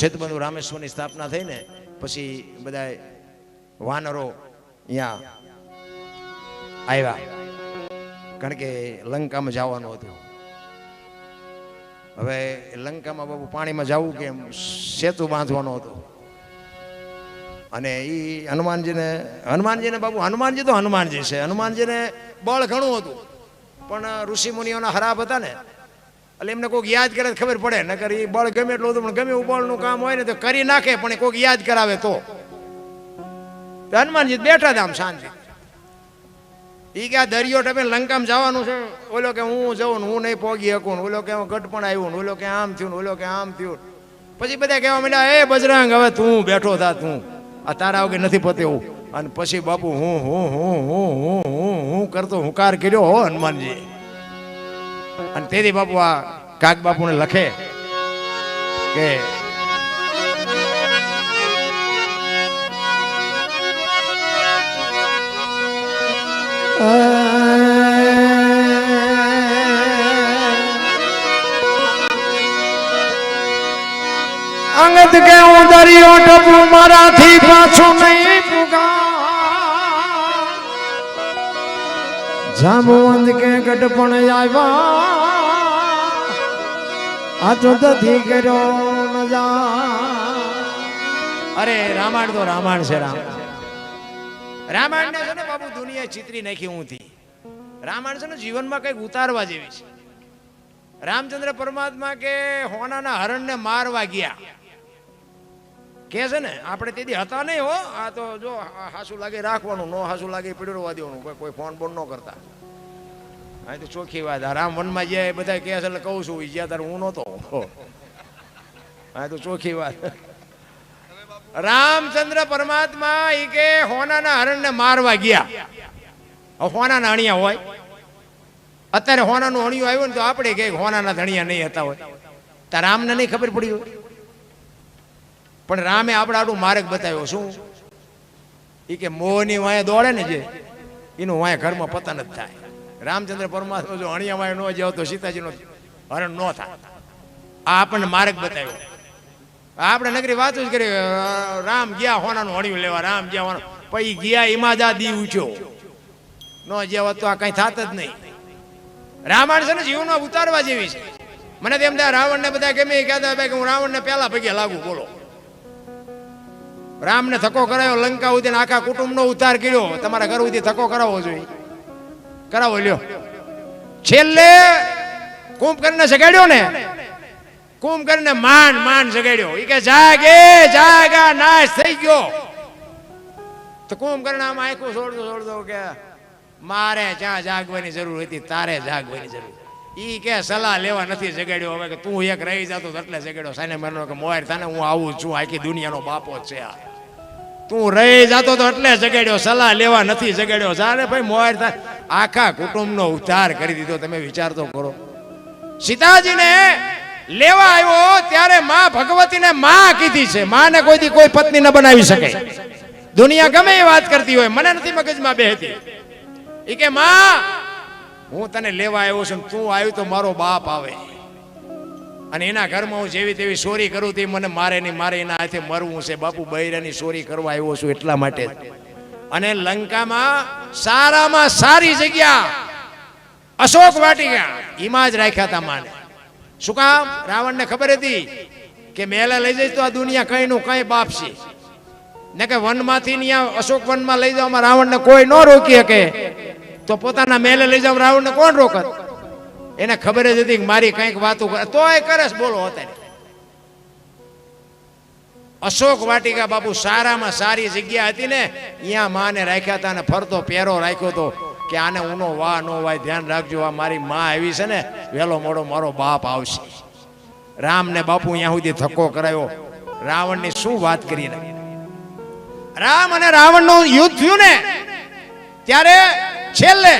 સેતુબંધુ રામેશ્વરની સ્થાપના થઈ ને પછી બધા વાનરો અહીંયા આવ્યા. કારણ કે લંકામાં જવાનું હતું. હવે લંકામાં બાબુ પાણીમાં જવું કે એમ સેતુ બાંધવાનો હતો. અને એ હનુમાનજીને હનુમાનજીને બાબુ હનુમાનજી તો હનુમાનજી છે. હનુમાનજીને બળ ઘણું હતું. પણ ઋષિ મુનિઓના ખરાબ હતા ને એટલે એમને કોઈક યાદ કરે ખબર પડે. નકર એ બળ ગમે એટલું હતું પણ ગમે એવું બળનું કામ હોય ને તો કરી નાખે, પણ કોઈક યાદ કરાવે તો. હનુમાનજી બેઠા હતા આમ શાંતિ એ કે આ દરિયો ટપે લંકામાં જવાનું છે. ઓલો કે હું જઉં ને હું નહીં પોગી શકું ને ઓલો કે હું ગઢપણ આવ્યું ને ઓલો કે આમ થયું ને ઓલો કે આમ થયું પછી બધા કહેવા માંડ્યા, એ બજરંગ, હવે તું બેઠો થા તું. આ તારા વગર નથી પતેવું અને પછી બાપુ, હું હું હું હું હું હું હું કરતો હુંકાર કર્યો હો હનુમાનજી. અને તેથી બાપુ આ કાક બાપુને લખે કે અંગત કે હું દરિયો ટપું મારાથી પાછું નહીં જામવંત કે ગઢપણ આવ્યા. આ તો દધી કર્યો ન જા અરે, રામાયણ તો રામાયણ છે, રામ. રામાયણ છે ને બાબુ દુનિયા ચિત્રી નાખી ઊંથી રામાયણ છે ને જીવનમાં કંઈક ઉતારવા જેવી છે. રામચંદ્ર પરમાત્મા કે હોનાના હરણને મારવા ગયા. કે છે ને, આપણે તેથી હતા નહીં હો. આ તો જો હાસુ લાગે રાખવાનું, નો હાસુ લાગે પીડરવા દેવાનું, કોઈ ફોન બોન ન કરતા. આ તો ચોખ્ખી વાત. રામ વનમાં જે બધા કહે છે એટલે કહું છું જ્યાં તારે હું નહોતો આ તો ચોખ્ખી વાત. રામચંદ્ર પરમાત્મા એ કે હોનાના હરણને મારવા ગયા. હોનાના અણિયા હોય. અત્યારે હોનાનું અણિયું આવ્યું ને તો આપણે કે હોનાના ધણિયા નહીં હતા હોય. તો રામને નહીં ખબર પડી હોય. પણ રામે આપણે આટલું માર્ગ બતાવ્યો. શું? એ કે મોહની વાંય દોડે ને જે, એનું વાંય ઘરમાં પતન જ થાય. રામચંદ્ર પરમાત્મા જો અણિયા વાંહે ન જાવ તો સીતાજીનો હરણ ન થાય. આ આપણને માર્ગ બતાવ્યો. આપણે નગરી વાત જ કરી રામ ગયા હોનાનું હણિયું લેવા, રામ ગયા હોના પછી ગયા આ દી ઉઠ્યો. ન જેવા તો આ કઈ થાત જ નહીં. રામાયણ છે ને જીવનો ઉતારવા જેવી છે. મને તેમ રાવણને બધા ગમે કહેતા ભાઈ કે હું રાવણને પહેલા પગે લાગુ બોલો. રામને થકો કરાયો, લંકા સુધી આખા કુટુંબનો ઉતાર કર્યો. તમારા ઘર સુધી થકો કરાવવો જોઈએ. કરાવો, લ્યો. છેલ્લે કુંભકર્ણને જગાડ્યો ને. કુંભકર્ણને માન માન જગાડ્યો. ઈ કે, જાગે, જાગા, નાશ થઈ ગયો. તો કુંભકર્ણ આમ આખું છોડતો છોડતો કે, મારે જ્યાં જાગવાની જરૂર હતી, તારે જાગવાની જરૂર. ઈ કે, સલાહ લેવા નથી જગાડ્યો. હવે કે તું એક રહી જાતો એટલે જગાડ્યો. સાને મરનો કે મોર થાને હું આવું છું, આખી દુનિયાનો બાપો છે આ. તું રહી જતો તો એટલે જગાડ્યો, સલાહ લેવા નથી જગાડ્યો. જાણે ભાઈ મોર થાય. આખા કુટુંબનો ઉદ્ધાર કરી દીધો, તમે વિચાર તો કરો. સીતાજીને લેવા આવ્યો ત્યારે માં ભગવતીને માં કીધી છે. માને કોઈથી કોઈ પત્ની ન બનાવી શકે. દુનિયા ગમે એ વાત કરતી હોય, મને નથી મગજમાં બેહતી એ કે, માં, હું તને લેવા આવ્યો છું તું આવ્યું તો મારો બાપ આવે. અને એના ઘરમાં હું જેવી તેવી ચોરી કરું તે મને મારે નહીં, મારે એના હાથે મરવું છે. બાપુ બૈરાની ચોરી કરવા આવ્યો છું એટલા માટે. અને લંકામાં સારામાં સારી જગ્યા. અશોક વાટિકા એમાં જ રાખ્યા હતા માને. શું કામ? રાવણને ખબર હતી કે મેલા લઈ જઈશ તો આ દુનિયા કઈ નું કઈ બાપ છે. ને કે વનમાંથી ત્યાં અશોક વનમાં લઈ જવામાં રાવણને કોઈ ન રોકી શકે. તો પોતાના મેલે લઈ જાવ, રાવણને કોણ રોકત? એને ખબર જ હતી કે મારી કંઈક વાતો કરે. તોય કરે બોલો અત્યારે અશોક વાટિકા બાપુ સારામાં સારી જગ્યા હતી ને અહીંયા માને રાખ્યા હતા અને ફરતો પહેરો રાખ્યો હતો કે આને ઉનો વાહ નો વાય ધ્યાન રાખજો, આ મારી માં આવી છે ને, વેલો મોડો મારો બાપ આવશે. રામને બાપુ અહીંયા સુધી ધક્કો કરાયો. રાવણની શું વાત કરી રામ અને રાવણનું યુદ્ધ થયું ને, ત્યારે છેલ્લે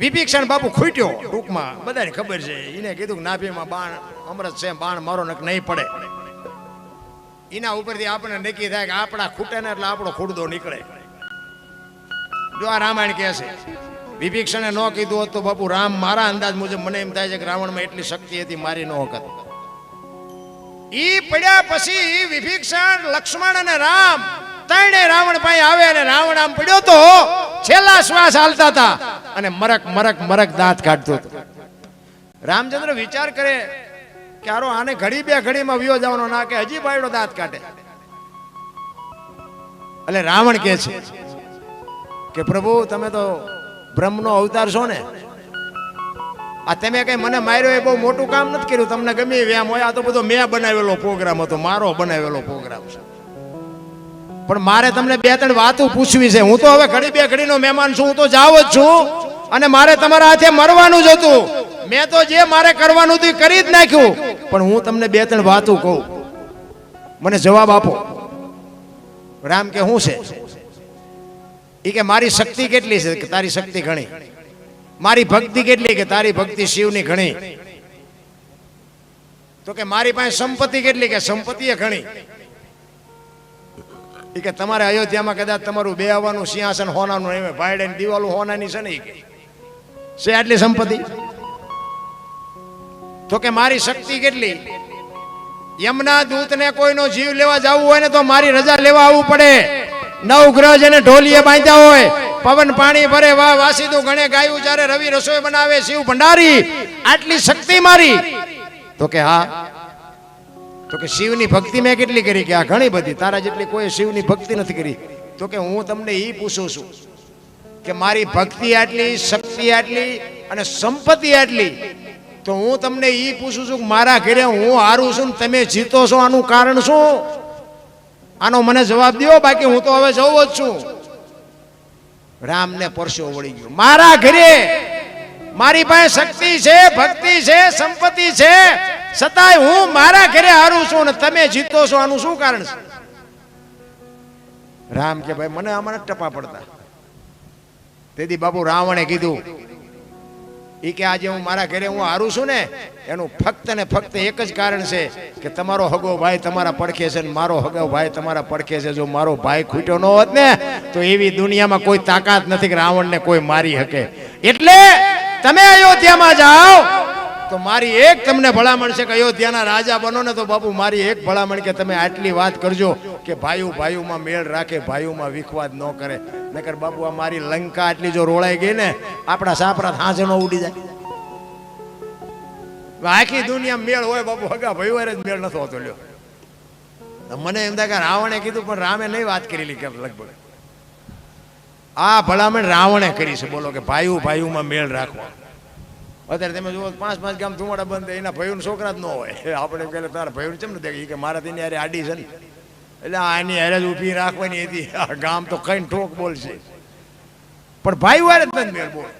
વિભીક્ષણ બાપુ ખૂટ્યો. ટૂંકમાં બધાને ખબર છે એને કીધું કે નાભીમાં બાણ, અમૃત છે, બાણ મારો નક નહીં પડે. એના ઉપરથી આપણને નક્કી થાય કે આપણા ખૂટે ને એટલે આપણો ખૂટદો નીકળે. જો આ રામાયણ કહે છે, વિભીક્ષણે ન કીધું હોત તો બાપુ રામ મારા અંદાજ મુજબ મને એમ થાય છે કે રાવણમાં એટલી શક્તિ હતી મારી ન વખત ઈ પડ્યા પછી વિભીક્ષણ, લક્ષ્મણ અને રામ ત્રણે રાવણ પાસે આવે અને રાવણ આમ પડ્યો તો છેલ્લા શ્વાસ હાલતા હતા અને મરક મરક મરક દાંત કાઢતો હતો. રામચંદ્ર વિચાર કરે કે આરો આને ઘડી બે ઘડીમાં વિયો જવાનો ના કે હજી બાયડો દાંત કાઢે. એટલે રાવણ કે છે કે પ્રભુ, તમે તો બ્રહ્મનો અવતાર છો ને? આ તમે કઈ મને માર્યો એ બહુ મોટું કામ નથી કર્યું. તમને ગમે વ્યામ હોય, આ તો બધો મેં બનાવેલો પ્રોગ્રામ હતો, મારો બનાવેલો પ્રોગ્રામ છે. પણ મારે તમને બે ત્રણ વાતો પૂછવી છે. હું તો હવે ઘડી બે ઘડીનો મહેમાન છું. હું તો જાવ જ છું. અને મારે તમારા હાથે મરવાનું જ હતું. મેં તો જે મારે કરવાનું હતું કરી જ નાખ્યું. પણ હું તમને બે ત્રણ વાતો કહું. મને જવાબ આપો. રામ કે શું છે? એ કે મારી શક્તિ કેટલી છે? કે તારી શક્તિ ઘણી? મારી ભક્તિ કેટલી કે તારી ભક્તિ શિવની ઘણી? તો કે મારી પાસે સંપત્તિ કેટલી કે સંપત્તિ ઘણી? ઈ કે તમારે અયોધ્યામાં કદાચ તમારું બે આવવાનું સિંહાસન હોનાનું એમ ભાઈડે દિવાલું હોનાની છે ને કે. આટલી સંપત્તિ? તો કે મારી શક્તિ કેટલી? યમના દૂતને કોઈનો જીવ લેવા જવું હોય ને તો મારી રજા લેવા આવવું પડે. નવ ગ્રહ જેને ઢોલીએ બાંધ્યા હોય, પવન પાણી ભરે, વાહ, વાસીદું ગણે, ગાયું જ્યારે રવિ રસોઈ બનાવે, શિવ ભંડારી, આટલી શક્તિ મારી. તો કે હા તો કે શિવની ભક્તિ મેં કેટલી કરી કે આ ઘણી બધી, તારા જેટલી કોઈ શિવની ભક્તિ નથી કરી. તો કે હું તમને એ પૂછું છું કે મારી ભક્તિ આટલી, શક્તિ આટલી અને સંપત્તિ આટલી, તો હું તમને એ પૂછું છું કે મારા ઘરે હું હારું છું તમે જીતો છો, આનું કારણ શું? આનો મને જવાબ દો બાકી હું તો હવે જવું જ છું. રામને પરસો વળી ગયો. મારા ઘરે મારી પાસે શક્તિ છે, ભક્તિ છે, સંપત્તિ છે છતાંય હું મારા ઘરે હારું છું ને તમે જીતો છો, આનું શું કારણ છે? રામ કે ભાઈ, મને આમાં ટપા પડતા. તેથી બાપુ રાવણે કીધું એ કે આજે હું મારા ઘરે હું હારું છું ને, એનું ફક્ત ને ફક્ત એક જ કારણ છે કે તમારો હગો ભાઈ તમારા પડખે છે ને મારો હગો ભાઈ તમારા પડખે છે. જો મારો ભાઈ ખૂટ્યો ન હોત ને, તો એવી દુનિયામાં કોઈ તાકાત નથી કે રાવણને કોઈ મારી શકે. એટલે તમે અયોધ્યામાં જાઓ તો મારી એક તમને ભલામણ છે કે અયોધ્યાના રાજા બનો ને તો બાપુ મારી એક ભલામણ કે તમે આટલી વાત કરજો કે ભાઈઓ ભાઈઓમાં મેળ રાખે, ભાઈઓમાં વિખવાદ ન કરે. નકર બાપુ, આ મારી લંકા આટલી જો રોળાઈ ગઈ ને, આપણા સાપરા હાંસે ઉડી જાય. આખી દુનિયા મેળ હોય બાપુ હગા ભાઈઓ જ મેળ નથી હોતો લ્યો. મને એમ થાય કે રાવણે કીધું, પણ રામે નહીં વાત કરેલી કે લગભગ. આ ભલામણ રાવણે કરી છે. બોલો કે ભાઈઓ ભાઈઓમાં મેળ રાખવા. અત્યારે તમે જુઓ, પાંચ પાંચ ગામ ધુમાડા બંધ એના ભાઈઓના છોકરા જ ન હોય. આપણે કહે તારા ભાઈઓને કેમ ન દેખી કે મારા તેની હારે આડી છે ને. એટલે આની હારે જ ઊભી રાખવાની હતી. આ ગામ તો કઈ ઠોક બોલશે. પણ ભાઈ વારે જ બંધ મેળ બોલ.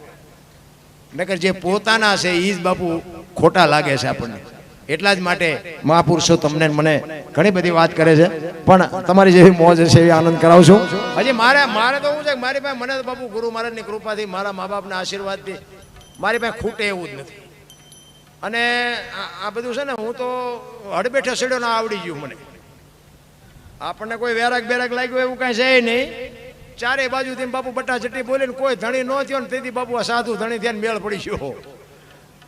નકર જે પોતાના છે એ જ બાપુ ખોટા લાગે છે આપણને. એટલા જ માટે મહાપુરુષો તમને મને ઘણી બધી વાત કરે છે. પણ તમારી જેવી મોજ છે એવી આનંદ કરાવશું. હજી મારે મારે તો હું છે મારી પાસે મને બાપુ ગુરુ મહારાજની કૃપાથી, મારા મા બાપના આશીર્વાદથી મારી પાસે ખૂટે એવું જ નથી. અને આ બધું છે ને, હું તો હડબેઠે સીડો ના આવડી ગયું મને. આપણને કોઈ વેરાગ બેરાગ લાગ્યું એવું કાંઈ છે નહીં. ચારે બાજુથી બાપુ બટા ચટ્ટી બોલીને કોઈ ધણી ન થયો ને તેથી બાપુ આ સાધુ ધણી થયા મેળ પડી ગયો.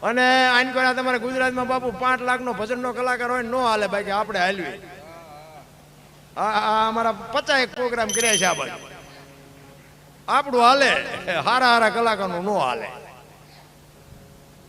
અને આઈન આ તમારા ગુજરાતમાં બાપુ પાંચ લાખનો ભજનનો કલાકાર હોય ન હાલે બાકી આપણે હાલવી. આ અમારા પચાસ એક પ્રોગ્રામ કર્યા છે આ બાજુ. આપણું હાલે, હારા હારા કલાકારનું ન હાલે.